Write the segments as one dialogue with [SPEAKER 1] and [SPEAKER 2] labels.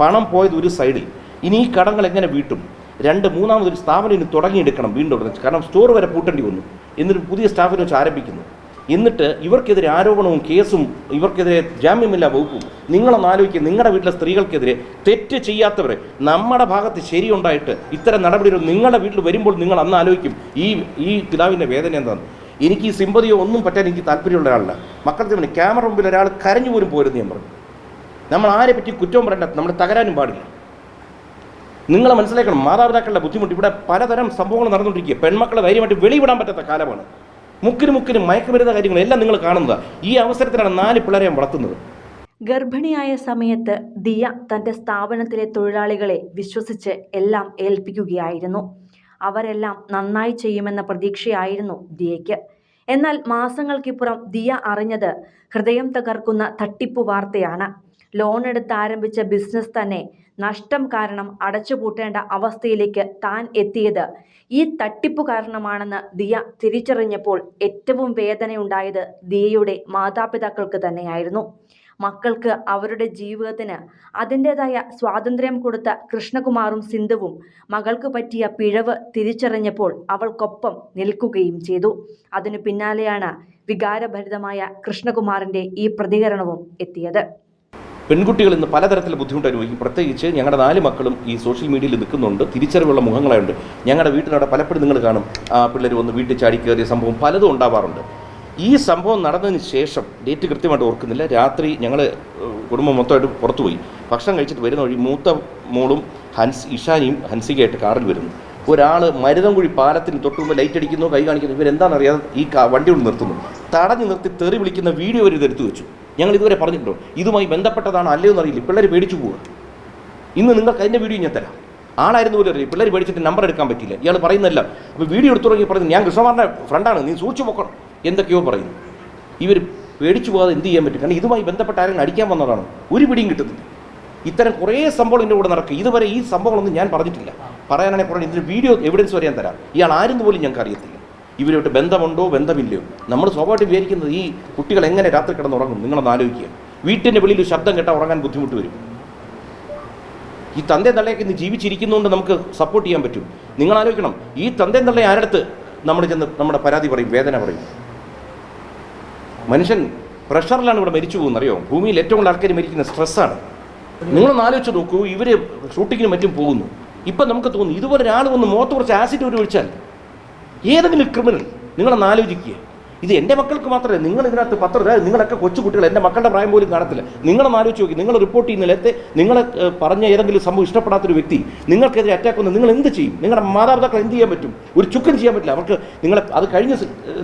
[SPEAKER 1] പണം പോയത് ഒരു സൈഡിൽ. ഇനി ഈ കടങ്ങൾ എങ്ങനെ വീട്ടും? രണ്ട് മൂന്നാമതൊരു സ്ഥാപനം ഇനി തുടങ്ങിയെടുക്കണം വീണ്ടും. കാരണം സ്റ്റോർ വരെ പൂട്ടേണ്ടി വന്നു. എന്നിട്ട് പുതിയ സ്റ്റാഫിനെ വെച്ച് ആരംഭിക്കുന്നു. എന്നിട്ട് ഇവർക്കെതിരെ ആരോപണവും കേസും ഇവർക്കെതിരെ ജാമ്യമില്ല വകുപ്പും. നിങ്ങളൊന്ന് ആലോചിക്കുക നിങ്ങളുടെ വീട്ടിലെ സ്ത്രീകൾക്കെതിരെ തെറ്റ് ചെയ്യാത്തവരെ നമ്മുടെ ഭാഗത്ത് ശരിയുണ്ടായിട്ട് ഇത്തരം നടപടികൾ നിങ്ങളുടെ വീട്ടിൽ വരുമ്പോൾ നിങ്ങൾ അന്ന് ആലോചിക്കും. ഈ ഈ പിതാവിന്റെ വേദന എന്താണ് എനിക്ക് ഈ സിമ്പതിയോ ഒന്നും പറ്റാൻ എനിക്ക് താല്പര്യമുള്ള ഒരാളല്ല. മക്കളുടെ ക്യാമറ മുമ്പിൽ ഒരാൾ കരഞ്ഞു പോലും പോരുന്നു ഞാൻ പറഞ്ഞു. നമ്മൾ ആരെ പറ്റി കുറ്റവും പറയണ്ട നമ്മൾ തകരാനും പാടില്ല. നിങ്ങൾ മനസ്സിലാക്കണം മാതാപിതാക്കളുടെ ബുദ്ധിമുട്ട് ഇവിടെ പലതരം സംഭവങ്ങൾ നടന്നുകൊണ്ടിരിക്കുക. പെൺമക്കളെ ധൈര്യമായിട്ട് വെളിവിടാൻ പറ്റാത്ത കാലമാണ്. മുക്കിന് മുക്കിന് മയക്കുമരുന്ന കാര്യങ്ങളെല്ലാം നിങ്ങൾ കാണുന്നത്. ഈ അവസരത്തിലാണ് നാല് പിള്ളേരെ ഞാൻ വളർത്തുന്നത്.
[SPEAKER 2] ഗർഭിണിയായ സമയത്ത് ദിയ തന്റെ സ്ഥാപനത്തിലെ തൊഴിലാളികളെ വിശ്വസിച്ച് എല്ലാം ഏൽപ്പിക്കുകയായിരുന്നു. അവരെല്ലാം നന്നായി ചെയ്യുമെന്ന പ്രതീക്ഷയായിരുന്നു ദിയയ്ക്ക്. എന്നാൽ മാസങ്ങൾക്കിപ്പുറം ദിയ അറിഞ്ഞത് ഹൃദയം തകർക്കുന്ന തട്ടിപ്പു വാർത്തയാണ് ലോൺ എടുത്ത് ആരംഭിച്ച ബിസിനസ് തന്നെ നഷ്ടം കാരണം അടച്ചുപൂട്ടേണ്ട അവസ്ഥയിലേക്ക് താൻ എത്തിയത്. ഈ തട്ടിപ്പ് കാരണമാണെന്ന് ദിയ തിരിച്ചറിഞ്ഞപ്പോൾ ഏറ്റവും വേദനയുണ്ടായത് ദിയയുടെ മാതാപിതാക്കൾക്ക് തന്നെയായിരുന്നു. മക്കൾക്ക് അവരുടെ ജീവിതത്തിന് അതിന്റെതായ സ്വാതന്ത്ര്യം കൊടുത്ത കൃഷ്ണകുമാറും സിന്ധുവും മകൾക്ക് പറ്റിയ പിഴവ് തിരിച്ചറിഞ്ഞപ്പോൾ അവൾക്കൊപ്പം നിൽക്കുകയും ചെയ്തു. അതിനു പിന്നാലെയാണ് വികാരഭരിതമായ കൃഷ്ണകുമാറിന്റെ ഈ പ്രതികരണവും എത്തിയത്.
[SPEAKER 1] പെൺകുട്ടികൾ ഇന്ന് പലതരത്തിൽ ബുദ്ധിമുട്ട് അനുഭവിക്കും. പ്രത്യേകിച്ച് ഞങ്ങളുടെ നാല് മക്കളും ഈ സോഷ്യൽ മീഡിയയിൽ നിൽക്കുന്നുണ്ട്. തിരിച്ചറിവുള്ള മുഖങ്ങളായുണ്ട് ഞങ്ങളുടെ വീട്ടിനവിടെ പലപ്പോഴും നിങ്ങൾ കാണും ആ പിള്ളേർ വന്ന് വീട്ടിൽ ചാടി കയറിയ സംഭവം പലതും ഉണ്ടാവാറുണ്ട്. ഈ സംഭവം നടന്നതിന് ശേഷം ഡേറ്റ് കൃത്യമായിട്ട് ഓർക്കുന്നില്ല. രാത്രി ഞങ്ങൾ കുടുംബം മൊത്തമായിട്ട് പുറത്തുപോയി. ഭക്ഷണം കഴിച്ചിട്ട് വരുന്ന വഴി മൂത്ത മോളും ഹൻസ് ഇഷാനിയും ഹൻസികയായിട്ട് കാറിൽ വരുന്നു. ഒരാൾ മരുതംകുഴി പാലത്തിന് തൊട്ട് മുമ്പ് ലൈറ്റ് അടിക്കുന്നു കൈ കാണിക്കുന്നു. ഇവരെന്താണെന്നറിയാതെ ഈ വണ്ടി കൊണ്ട് നിർത്തുന്നു. തടഞ്ഞു നിർത്തി തെറി വിളിക്കുന്ന വീഡിയോ ഒരു ഇതെടുത്തു വെച്ചു. ഞങ്ങൾ ഇതുവരെ പറഞ്ഞിട്ടുണ്ടോ? ഇതുമായി ബന്ധപ്പെട്ടതാണ് അല്ലയോ എന്നറിയില്ല. പിള്ളേർ പേടിച്ചു പോവുക. ഇന്ന് നിങ്ങൾക്ക് അതിന്റെ വീഡിയോ ഞാൻ തരാം. ആളായിരുന്നു പോലും അറിയില്ല. പിള്ളേർ പേടിച്ചിട്ട് നമ്പർ എടുക്കാൻ പറ്റില്ല ഇയാൾ പറയുന്നല്ല അപ്പോൾ വീഡിയോ എടുത്തു തുടങ്ങി പറയുന്നത് ഞാൻ കൃഷ്ണമാറിന്റെ ഫ്രണ്ടാണ് നീ സൂക്ഷിച്ചു പൊക്കണം എന്തൊക്കെയോ പറയുന്നു. ഇവർ പേടിച്ചു പോകാതെ എന്ത് ചെയ്യാൻ പറ്റും? കാരണം ഇതുമായി ബന്ധപ്പെട്ട ആരെങ്കിലും അടിക്കാൻ വന്നതാണ്? ഒരു പിടിയും കിട്ടുന്നില്ല. ഇത്തരം കുറേ സംഭവം എന്റെ കൂടെ നടക്കും. ഇതുവരെ ഈ സംഭവങ്ങളൊന്നും ഞാൻ പറഞ്ഞിട്ടില്ല. പറയാനാണെങ്കിൽ കുറേ ഇതിന്റെ വീഡിയോ എവിഡൻസ് വരെ ഞാൻ തരാം. ഇയാൾ ആരെന്ന് പോലും ഞങ്ങൾക്ക് അറിയത്തില്ല. ഇവരുമായിട്ട് ബന്ധമുണ്ടോ ബന്ധമില്ലയോ? നമ്മൾ സ്വാഭാവികമായിട്ട് വിചാരിക്കുന്നത് ഈ കുട്ടികൾ എങ്ങനെ രാത്രി കിടന്ന് ഉറങ്ങും നിങ്ങളൊന്ന് ആലോചിക്കുക. വീട്ടിന്റെ വെളിയിൽ ശബ്ദം കേട്ടാൽ ഉറങ്ങാൻ ബുദ്ധിമുട്ട് വരും. ഈ തന്തേ തള്ളയൊക്കെ ഇന്ന് ജീവിച്ചിരിക്കുന്നതുകൊണ്ട് നമുക്ക് സപ്പോർട്ട് ചെയ്യാൻ പറ്റും. നിങ്ങൾ ആലോചിക്കണം ഈ തന്തേ തള്ളയെ ആരടുത്ത് നമ്മൾ ചെന്ന് നമ്മുടെ പരാതി പറയും വേദന പറയും? മനുഷ്യൻ പ്രഷറിലാണ് ഇവിടെ മരിച്ചു പോകുന്നത്. അറിയോ? ഭൂമിയിൽ ഏറ്റവും കൂടുതൽ ആൾക്കാർ മരിക്കുന്ന സ്ട്രെസ്സാണ് നിങ്ങളൊന്ന് ആലോചിച്ച് നോക്കൂ ഇവർ ഷൂട്ടിങ്ങിനും മറ്റും പോകുന്നു. ഇപ്പം നമുക്ക് തോന്നുന്നു ഇതുപോലെ ഒരാൾ വന്ന് മുഖത്ത് കുറച്ച് ആസിഡ് ഒരു ഒഴിച്ചാൽ ഏതെങ്കിലും ക്രിമിനൽ നിങ്ങളൊന്ന് ആലോചിക്കുക ഇത് എന്റെ മക്കൾക്ക് മാത്രമേ നിങ്ങൾ ഇതിനകത്ത് പത്രം നിങ്ങളൊക്കെ കൊച്ചുകുട്ടികൾ എന്റെ മക്കളുടെ പ്രായം പോലും കാണത്തില്ല. നിങ്ങളൊന്ന് ആലോചിച്ച് നോക്കി നിങ്ങൾ റിപ്പോർട്ട് ചെയ്യുന്ന ചെയ്യുന്നില്ലത്തെ നിങ്ങളെ പറഞ്ഞ ഏതെങ്കിലും സംഭവം ഇഷ്ടപ്പെടാത്തൊരു വ്യക്തി നിങ്ങൾക്കെതിരെ അറ്റാക്ക് വന്ന് നിങ്ങൾ എന്ത് ചെയ്യും? നിങ്ങളുടെ മാതാപിതാക്കൾ എന്ത് ചെയ്യാൻ പറ്റും? ഒരു ചുക്കും ചെയ്യാൻ പറ്റില്ല. അവർക്ക് നിങ്ങളെ അത് കഴിഞ്ഞ്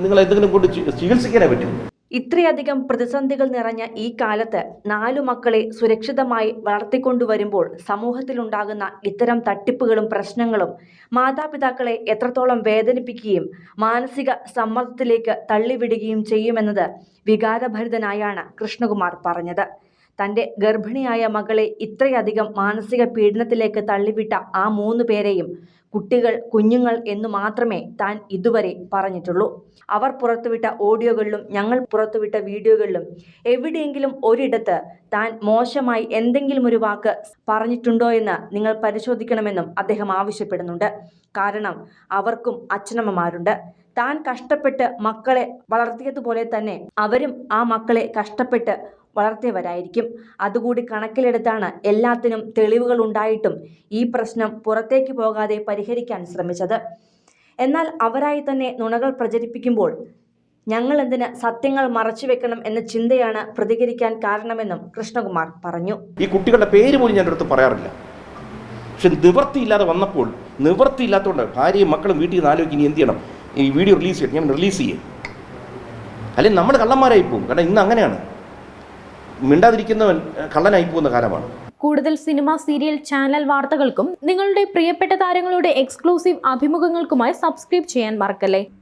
[SPEAKER 1] നിങ്ങളെന്തെങ്കിലും കൊണ്ട് ചികിത്സിക്കാനേ പറ്റും.
[SPEAKER 2] ഇത്രയധികം പ്രതിസന്ധികൾ നിറഞ്ഞ ഈ കാലത്ത് നാലു മക്കളെ സുരക്ഷിതമായി വളർത്തിക്കൊണ്ടുവരുമ്പോൾ സമൂഹത്തിലുണ്ടാകുന്ന ഇത്തരം തട്ടിപ്പുകളും പ്രശ്നങ്ങളും മാതാപിതാക്കളെ എത്രത്തോളം വേദനിപ്പിക്കുകയും മാനസിക സമ്മർദ്ദത്തിലേക്ക് തള്ളിവിടുകയും ചെയ്യുമെന്നത് വികാരഭരിതനായാണ് കൃഷ്ണകുമാർ പറഞ്ഞത്. തന്റെ ഗർഭിണിയായ മകളെ ഇത്രയധികം മാനസിക പീഡനത്തിലേക്ക് തള്ളിവിട്ട ആ മൂന്ന് പേരെയും കുട്ടികൾ കുഞ്ഞുങ്ങൾ എന്നു മാത്രമേ താൻ ഇതുവരെ പറഞ്ഞിട്ടുള്ളൂ. അവർ പുറത്തുവിട്ട ഓഡിയോകളിലും ഞങ്ങൾ പുറത്തുവിട്ട വീഡിയോകളിലും എവിടെയെങ്കിലും ഒരിടത്ത് താൻ മോശമായി എന്തെങ്കിലും ഒരു വാക്ക് പറഞ്ഞിട്ടുണ്ടോ എന്ന് നിങ്ങൾ പരിശോധിക്കണമെന്നും അദ്ദേഹം ആവശ്യപ്പെടുന്നുണ്ട്. കാരണം അവർക്കും അച്ഛനമ്മമാരുണ്ട്. താൻ കഷ്ടപ്പെട്ട് മക്കളെ വളർത്തിയതുപോലെ തന്നെ അവരും ആ മക്കളെ കഷ്ടപ്പെട്ട് വളർത്തിയവരായിരിക്കും. അതുകൂടി കണക്കിലെടുത്താണ് എല്ലാത്തിനും തെളിവുകൾ ഉണ്ടായിട്ടും ഈ പ്രശ്നം പുറത്തേക്ക് പോകാതെ പരിഹരിക്കാൻ ശ്രമിച്ചത്. എന്നാൽ അവരായി തന്നെ നുണകൾ പ്രചരിപ്പിക്കുമ്പോൾ ഞങ്ങൾ എന്തിന് സത്യങ്ങൾ മറച്ചു വെക്കണം എന്ന ചിന്തയാണ് പ്രതികരിക്കാൻ കാരണമെന്നും കൃഷ്ണകുമാർ പറഞ്ഞു.
[SPEAKER 1] ഈ കുട്ടികളുടെ പേര് പോലും ഞാൻ അടുത്ത് പറയാറില്ല. പക്ഷെ നിവൃത്തിയില്ലാതെ വന്നപ്പോൾ നിവൃത്തിയില്ലാത്തതുകൊണ്ട് ഭാര്യയും മക്കളും വീട്ടിൽ നിന്ന് ആലോചിക്കും എന്ത് ചെയ്യണം? ഈ വീഡിയോ റിലീസ് ചെയ്യണം ഞാൻ റിലീസ് ചെയ്യും. അല്ലെങ്കിൽ നമ്മൾ കള്ളന്മാരായി പോകും. കാരണം ഇന്ന് അങ്ങനെയാണ്. മിണ്ടാതിരിക്കുന്നവൻ കള്ളനായി പോകുന്ന കാലമാണ്.
[SPEAKER 3] കൂടുതൽ സിനിമ സീരിയൽ ചാനൽ വാർത്തകൾക്കും നിങ്ങളുടെ പ്രിയപ്പെട്ട താരങ്ങളുടെ എക്സ്ക്ലൂസീവ് അഭിമുഖങ്ങൾക്കുമായി സബ്സ്ക്രൈബ് ചെയ്യാൻ മറക്കല്ലേ?